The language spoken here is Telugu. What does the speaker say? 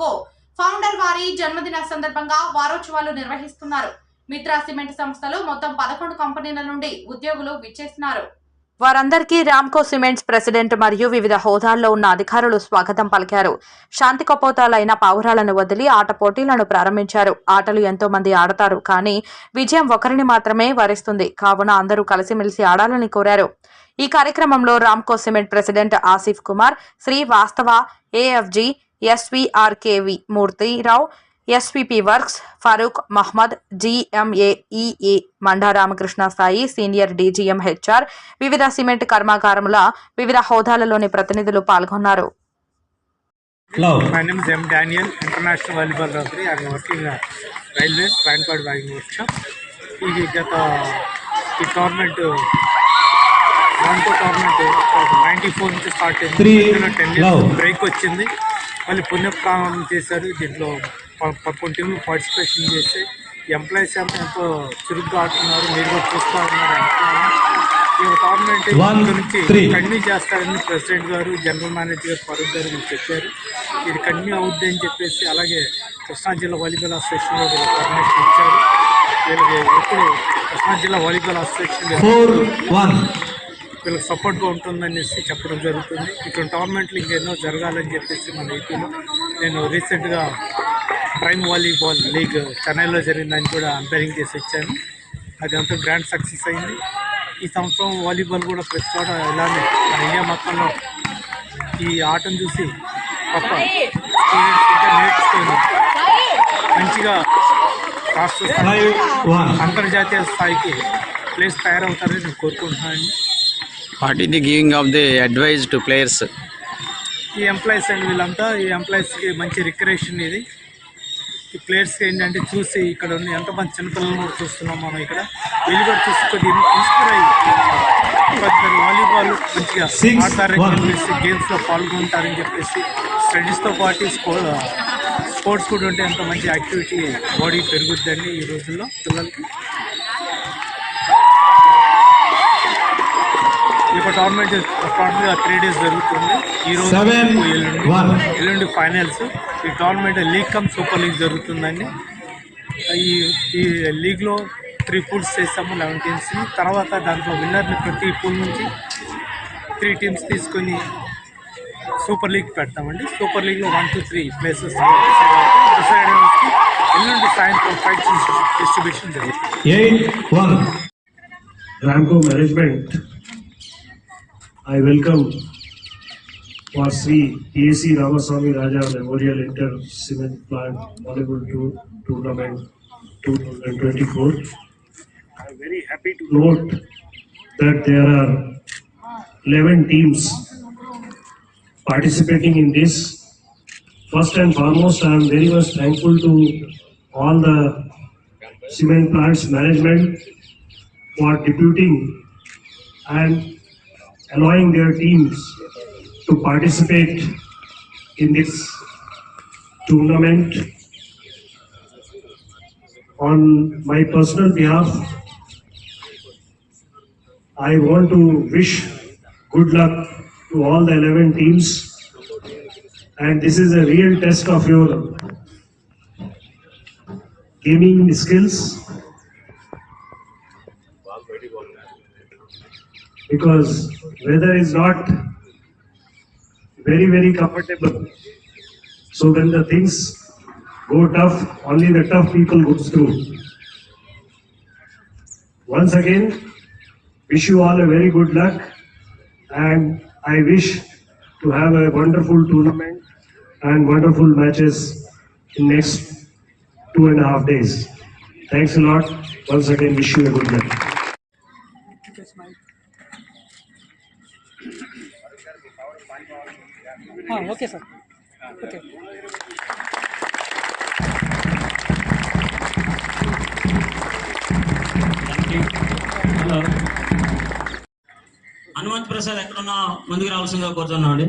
కో. ఫౌండర్ వారి జన్మదిన సందర్భంగా వారోత్సవాలు నిర్వహిస్తున్నారు. మిత్రా సిమెంట్ సంస్థలో మొత్తం పదకొండు కంపెనీల నుండి ఉద్యోగులు విచ్చేస్తున్నారు. వారందరికీ రామ్కో సిమెంట్స్ ప్రెసిడెంట్ మరియు వివిధ హోదాల్లో ఉన్న అధికారులు స్వాగతం పలికారు. శాంతి కపోతాలైన పావురాలను వదిలి ఆట పోటీలను ప్రారంభించారు. ఆటలు ఎంతో మంది ఆడతారు కానీ విజయం ఒకరిని మాత్రమే వరిస్తుంది. కావున అందరూ కలిసిమెలిసి ఆడాలని కోరారు. ఈ కార్యక్రమంలో Ramco cement president Asif Kumar Srivastava AFG SVRKV Murthyrao SVP works Farooq Mohammad GMAEA Manda Ramakrishna Sai senior DGM HR వివిధ సిమెంట్ కర్మాగారముల వివిధ హోదాలలోని ప్రతినిధులు పాల్గొన్నారు Love. My name is M. Daniel, international volleyball referee. I am working at Railways, Rainpad Bagging Workshop. ఇది గత ఈ tournament one two tournament ninety four నుంచి స్టార్ట్ అయింది టెన్ బ్రేక్ వచ్చింది మళ్ళీ పుణ్యప్రాణం చేశారు దీంట్లో పదకొండు టీంలు పార్టిసిపేషన్ చేసి ఎంప్లాయీస్ అంతా ఎంతో చురుగ్గా ఆడుతున్నారు మీరు కూడా చూస్తూ ఉన్నారు. ఈ టోర్నమెంట్ three. కంటిన్యూ చేస్తారని ప్రెసిడెంట్ గారు జనరల్ మేనేజర్ గారు ఫరూక్ గారు మీకు చెప్పారు ఇది కంటిన్యూ అవుద్ది అని చెప్పేసి అలాగే కృష్ణా జిల్లా వాలీబాల్ అసోసియేషన్లో వీళ్ళకి పర్మిషన్ ఇచ్చారు వీళ్ళకి ఎప్పుడు కృష్ణా జిల్లా వాలీబాల్ అసోసియేషన్. వీళ్ళకి సపోర్ట్గా ఉంటుందనేసి చెప్పడం జరుగుతుంది. ఇటువంటి టోర్నమెంట్లు ఇంకెన్నో జరగాలని చెప్పేసి మన ఏపీలో నేను రీసెంట్గా ప్రైమ్ వాలీబాల్ లీగ్ చెన్నైలో జరిగిందని కూడా అంపైరింగ్ చేసి వచ్చాను. అది అంతా గ్రాండ్ సక్సెస్ అయింది. ఈ సంవత్సరం వాలీబాల్ కూడా ప్రతి చోట ఇలానే మన ఇండియా మొత్తంలో ఈ ఆటను చూసి కొత్త స్టూడెంట్స్ ఇంకా నేర్చుకొని మంచిగా రాష్ట్ర స్థాయి. అంతర్జాతీయ స్థాయికి ప్లేస్ తయారవుతారని నేను కోరుకుంటున్నాను. What is the giving of the advice to players? ఈ ఎంప్లాయీస్ అండ్ వీళ్ళంతా ఈ ఎంప్లాయీస్కి మంచి రిక్రియేషన్ ఇది ఈ ప్లేయర్స్కి ఏంటంటే చూసి ఇక్కడ ఉన్న ఎంతమంది చిన్నపిల్లలు కూడా చూస్తున్నాం మనం ఇక్కడ వీళ్ళు కూడా చూసి కొద్దిగా ఇన్స్పైర్ అయ్యి కొద్దిగా వాలీబాల్ మంచిగా ఆడతారని. చెప్పేసి గేమ్స్లో పాల్గొంటారని చెప్పేసి స్టడీస్తో పాటు స్పో స్పోర్ట్స్ కూడా ఉంటే ఎంతో మంచి యాక్టివిటీ బాడీ పెరుగుద్దండి ఈ రోజుల్లో పిల్లలకి ఈ యొక్క టోర్నమెంట్ టోటల్గా త్రీ డేస్ జరుగుతుంది. ఈ రోజు Seven, ఎల్లుండి. ఎల్లుండి ఫైనల్స్ ఈ tournament league cum super league జరుగుతుందండి. ఈ ఈ లీగ్లో త్రీ పూల్స్ చేస్తాము లెవెన్ టీమ్స్ తర్వాత దాంట్లో విన్నర్ని ప్రతి పూల్ నుంచి త్రీ టీమ్స్ తీసుకొని సూపర్ లీగ్ పెడతామండి. సూపర్ లీగ్లో వన్ టూ త్రీ ప్లేసెస్ ఎల్లుండి సాయంత్రం ఫైవ్ డిస్ట్రిబ్యూషన్ జరుగుతుంది. One. I welcome for Sri PAC Ramaswamy Raja Memorial Inter Cement Plant Volleyball Tour Tournament 2024. I am very happy to note that there are 11 teams participating in this. First and foremost, I am very much thankful to all the cement plants management for deputing and allowing their teams to participate in this tournament. On my personal behalf, I want to wish good luck to all the 11 teams. And this is a real test of your gaming skills because weather is not very very comfortable. So when the things go tough only the tough people goes through once again wish you all a very good luck and i wish to have a wonderful tournament and wonderful matches in next two and a half days. Thanks a lot. Once again wish you a good luck okay sir. Okay. Hanumanth Prasad ఎక్కడున్నా? ముందుకు రావాల్సిందిగా కోరుతున్నామండి